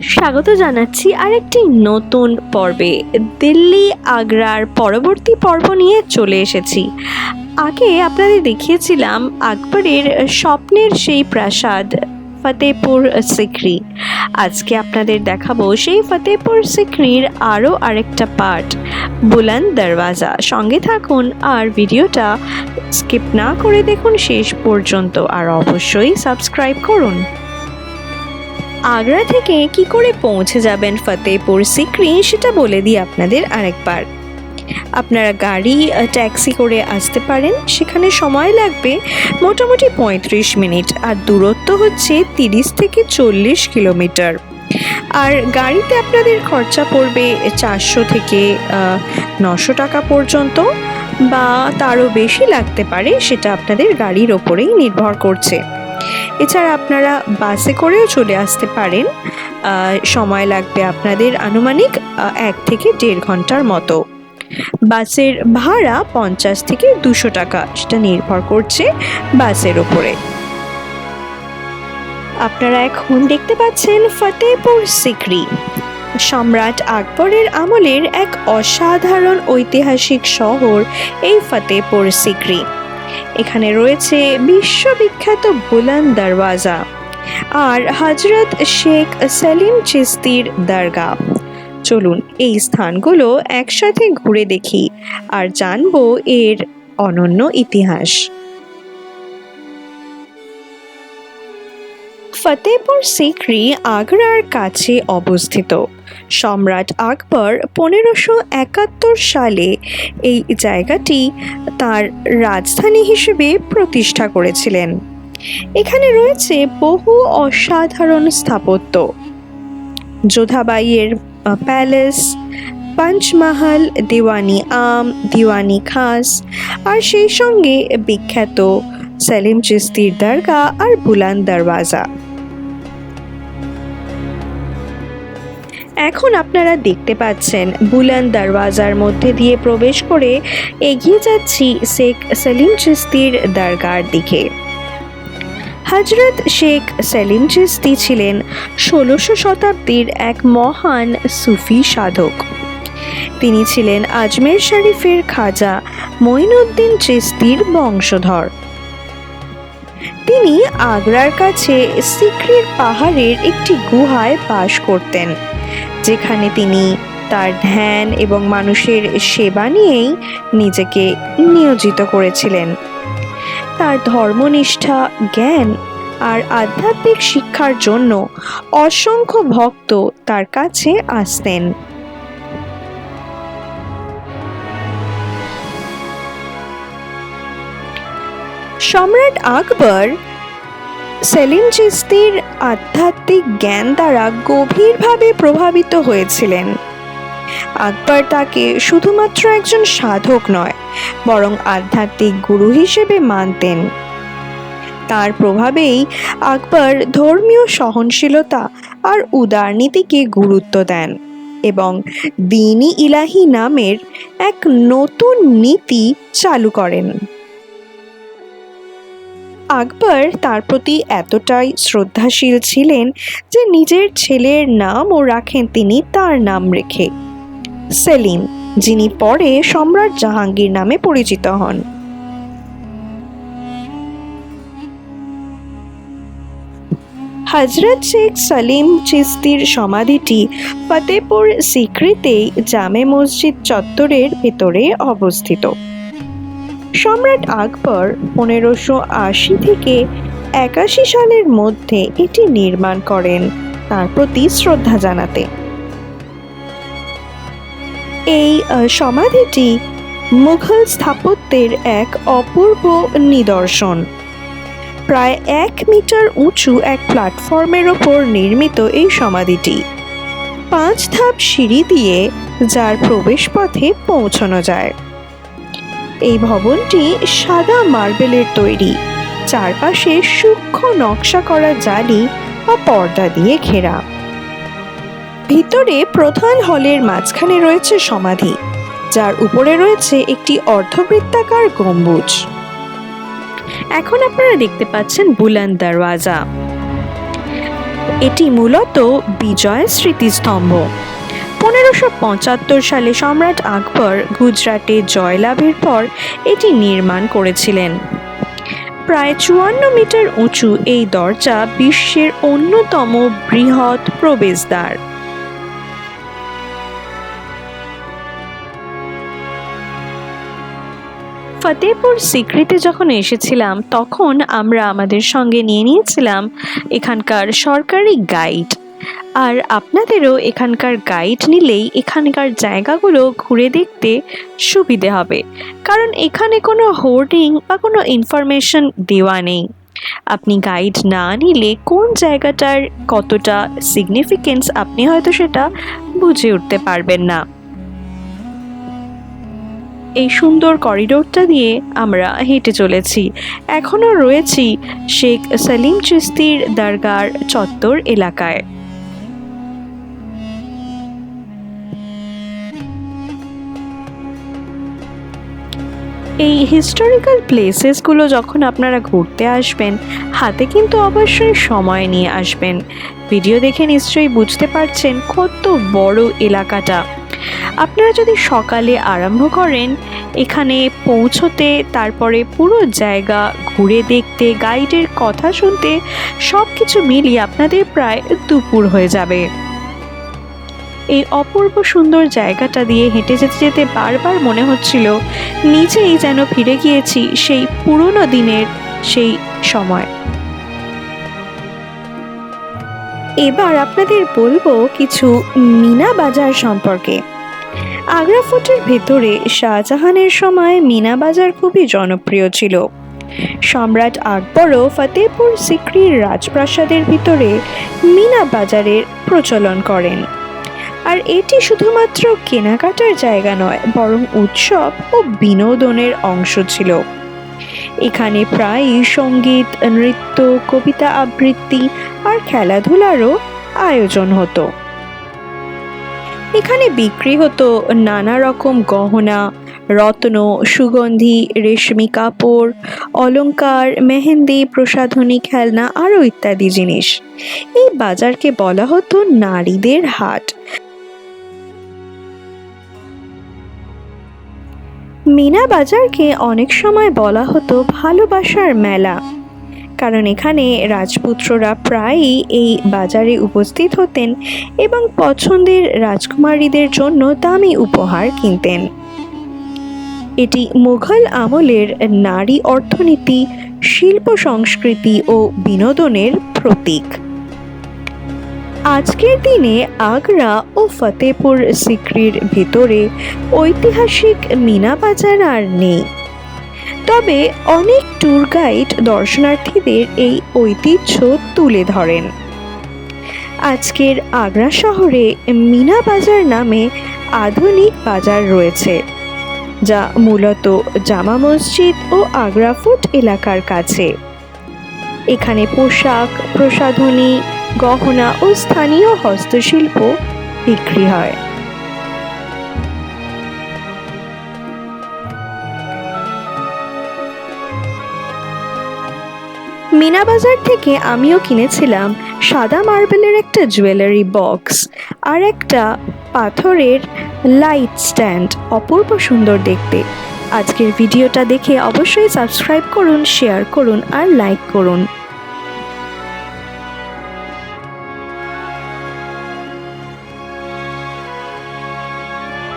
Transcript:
স্বাগত জানাচ্ছি আরেকটি নতুন পর্বে। দিল্লি, আগ্রার পরবর্তী পর্ব নিয়ে চলে এসেছি। আগে আপনাদের দেখিয়েছিলাম আকবরের স্বপ্নের সেই প্রাসাদ ফতেপুর সিক্রি। আজকে আপনাদের দেখাবো সেই ফতেপুর সিক্রির আরও আরেকটা পার্ট বুলান দরওয়াজা। সঙ্গে থাকুন আর ভিডিওটা স্কিপ না করে দেখুন শেষ পর্যন্ত, আর অবশ্যই সাবস্ক্রাইব করুন। আগ্রা থেকে কি করে পৌঁছে যাবেন ফতেহপুর সিক্রি, সেটা বলে দিই আপনাদের আরেকবার। আপনারা গাড়ি ট্যাক্সি করে আসতে পারেন। সেখানে সময় লাগবে মোটামুটি পঁয়ত্রিশ মিনিট, আর দূরত্ব হচ্ছে তিরিশ থেকে চল্লিশ কিলোমিটার। আর গাড়িতে আপনাদের খরচা পড়বে চারশো থেকে নশো টাকা পর্যন্ত, বা তারও বেশি লাগতে পারে, সেটা আপনাদের গাড়ির ওপরেই নির্ভর করছে। এছাড়া আপনারা বাসে করেও চলে আসতে পারেন। সময় লাগবে আপনাদের আনুমানিক এক থেকে দেড় ঘণ্টার মতো। বাসের ভাড়া পঞ্চাশ থেকে দুশো টাকা, সেটা নির্ভর করছে বাসের ওপরে। আপনারা এখন দেখতে পাচ্ছেন ফতেহপুর সিক্রি। সম্রাট আকবরের আমলের এক অসাধারণ ঐতিহাসিক শহর এই ফতেহপুর সিক্রি। এখানে রয়েছে বিশ্ববিখ্যাত বুলান দরওয়াজা আর হজরত শেখ সেলিম চিস্তির দরগা চলুন এই স্থানগুলো একসাথে ঘুরে দেখি আর জানব এর অনন্য ইতিহাস। ফতেহপুর সিক্রি আগ্রার কাছে অবস্থিত। সম্রাট আকবর পনেরোশো একাত্তর সালে এই জায়গাটি তার রাজধানী হিসেবে প্রতিষ্ঠা করেছিলেন। এখানে রয়েছে বহু অসাধারণ স্থাপত্য। যোধাবাইয়ের প্যালেস, পঞ্চমহল, দিওয়ানি আম, দিওয়ানি খাস, আর সেই সঙ্গে বিখ্যাত সেলিম চিস্তির দরগা আর বুলান দরওয়াজা। এখন আপনারা দেখতে পাচ্ছেন বুলান দরওয়াজার মধ্যে দিয়ে প্রবেশ করে এগিয়ে যাচ্ছি শেখ সেলিম চিস্তির দরগার দিকে। হজরত শেখ সেলিম চিস্তি ছিলেন ষোলোশো শতাব্দীর এক মহান সুফি সাধক। তিনি ছিলেন আজমের শরীফের খাজা মঈনুদ্দিন চিস্তির বংশধর। তিনি আগ্রার কাছে সিক্রির পাহাড়ের একটি গুহায় বাস করতেন, যেখানে তিনি তার ধ্যান এবং মানুষের সেবা নিয়েই নিজেকে নিয়োজিত করেছিলেন। তার ধর্মনিষ্ঠা, জ্ঞান আর আধ্যাত্মিক শিক্ষার জন্য অসংখ্য ভক্ত তার কাছে আসতেন। সম্রাট আকবর সেলিম চিস্তির আধ্যাত্মিক জ্ঞান দ্বারা গভীরভাবে প্রভাবিত হয়েছিলেন। আকবর তাকে শুধুমাত্র একজন সাধক নয়, বরং আধ্যাত্মিক গুরু হিসেবে মানতেন। তার প্রভাবেই আকবর ধর্মীয় সহনশীলতা আর উদারনীতিকে গুরুত্ব দেন এবং দিনী ইলাহি নামের এক নতুন নীতি চালু করেন। আকবর তার প্রতি এতটাই শ্রদ্ধাশীল ছিলেন যে নিজের ছেলের নামও রাখেন তিনি তার নাম রেখে। সেলিম, যিনি পরে সম্রাট জাহাঙ্গীর নামে পরিচিত হন। হজরত শেখ সালিম চিস্তির সমাধিটি ফতেপুর সিক্রিতেই জামে মসজিদ চত্বরের ভেতরে অবস্থিত। সম্রাট আকবর পনেরোশো আশি থেকে একাশি সালের মধ্যে এটি নির্মাণ করেন তার প্রতি শ্রদ্ধা জানাতে। এই সমাধিটি মুঘল স্থাপত্যের এক অপূর্ব নিদর্শন। প্রায় এক মিটার উঁচু এক প্ল্যাটফর্মের ওপর নির্মিত এই সমাধিটি। পাঁচ ধাপ সিঁড়ি দিয়ে যার প্রবেশপথে পৌঁছানো যায়। এই ভবনটি সাদা মার্বেলের তৈরি। চারপাশে সূক্ষ্ম নকশা করা জালি বা পর্দা দিয়ে ঘেরা। ভিতরে প্রধান হলের মাঝখানে রয়েছে সমাধি, যার উপরে রয়েছে একটি অর্ধবৃত্তাকার গম্বুজ। এখন আপনারা দেখতে পাচ্ছেন বুলান দরওয়াজা। এটি মূলত বিজয় স্মৃতিস্তম্ভ। পনেরোশো পঁচাত্তর সালে সম্রাট আকবর গুজরাটে জয়লাভের পর এটি নির্মাণ করেছিলেন। প্রায় চুয়ান্ন মিটার উঁচু এই দরজা বিশ্বের অন্যতম বৃহৎ প্রবেশদ্বার। ফতেপুর সিক্রিতে যখন এসেছিলাম, তখন আমরা আমাদের সঙ্গে নিয়ে নিয়েছিলাম এখানকার সরকারি গাইড। আর আপনাদেরও এখানকার গাইড নিলেই এখানকার জায়গাগুলো ঘুরে দেখতে সুবিধে হবে। কারণ এখানে কোনো হোর্ডিং বা কোনো ইনফরমেশন দেওয়া নেই। আপনি গাইড না নিলে কোন জায়গাটার কতটা সিগনিফিকেন্স আপনি হয়তো সেটা বুঝে উঠতে পারবেন না। এই সুন্দর করিডোরটা দিয়ে আমরা হেঁটে চলেছি। এখনও রয়েছি শেখ সালিম চিস্তির দরগার চত্বর এলাকায়। এই হিস্টোরিক্যাল প্লেসেসগুলো যখন আপনারা ঘুরতে আসবেন, হাতে কিন্তু অবশ্যই সময় নিয়ে আসবেন। ভিডিও দেখে নিশ্চয়ই বুঝতে পারছেন কত বড় এলাকাটা। আপনারা যদি সকালে আরম্ভ করেন, এখানে পৌঁছতে, তারপরে পুরো জায়গা ঘুরে দেখতে গাইডের কথা শুনতে সব কিছু মিলিয়ে আপনাদের প্রায় দুপুর হয়ে যাবে। এই অপূর্ব সুন্দর জায়গাটা দিয়ে হেঁটে যেতে যেতে বারবার মনে হচ্ছিল, নিজেই যেন ফিরে গিয়েছি সেই পুরনো দিনের সেই সময়। এবার আপনাদের বলব কিছু মিনা বাজার সম্পর্কে। আগ্রা ফোর্টের ভেতরে শাহজাহানের সময় মিনা বাজার খুবই জনপ্রিয় ছিল। সম্রাট আকবরও ফতেহপুর সিক্রির রাজপ্রাসাদের ভিতরে মিনা বাজারের প্রচলন করেন। আর এটি শুধুমাত্র কেনাকাটার জায়গা নয়, বরং উৎসব ও বিনোদনের অংশ ছিল। এখানে প্রায়ই সংগীত, নৃত্য, কবিতা আবৃত্তি আর খেলাধুলারও আয়োজন হতো। এখানে বিক্রি হতো নানা রকম গহনা, রত্ন, সুগন্ধি, রেশমি কাপড়, অলংকার, মেহেন্দি, প্রসাধনী, খেলনা আরও ইত্যাদি জিনিস। এই বাজারকে বলা হতো নারীদের হাট। মিনা বাজারকে অনেক সময় বলা হতো ভালোবাসার মেলা। কারণ এখানে রাজপুত্ররা প্রায়ই এই বাজারে উপস্থিত হতেন এবং পছন্দের রাজকুমারীদের জন্য দামি উপহার কিনতেন। এটি মুঘল আমলের নারী অর্থনীতি, শিল্প সংস্কৃতি ও বিনোদনের প্রতীক। আজকের দিনে আগ্রা ও ফতেপুর সিক্রির ভিতরে ঐতিহাসিক মিনা বাজার আর নেই। তবে অনেক ট্যুর গাইড দর্শনার্থীদের এই ঐতিহ্য তুলে ধরেন। আজকের আগ্রা শহরে মিনা বাজার নামে আধুনিক বাজার রয়েছে, যা মূলত জামা মসজিদ ও আগ্রা ফুট এলাকার কাছে। এখানে পোশাক, প্রসাধনী গহনা ও স্থানীয় হস্তশিল্প বিক্রি হয়। মিনা বাজার থেকে আমিও কিনেছিলাম সাদা মার্বেলের একটা জুয়েলারি বক্স আর একটা পাথরের লাইট স্ট্যান্ড, অপূর্ব সুন্দর দেখতে। আজকের ভিডিওটা দেখে অবশ্যই সাবস্ক্রাইব করুন, শেয়ার করুন আর লাইক করুন।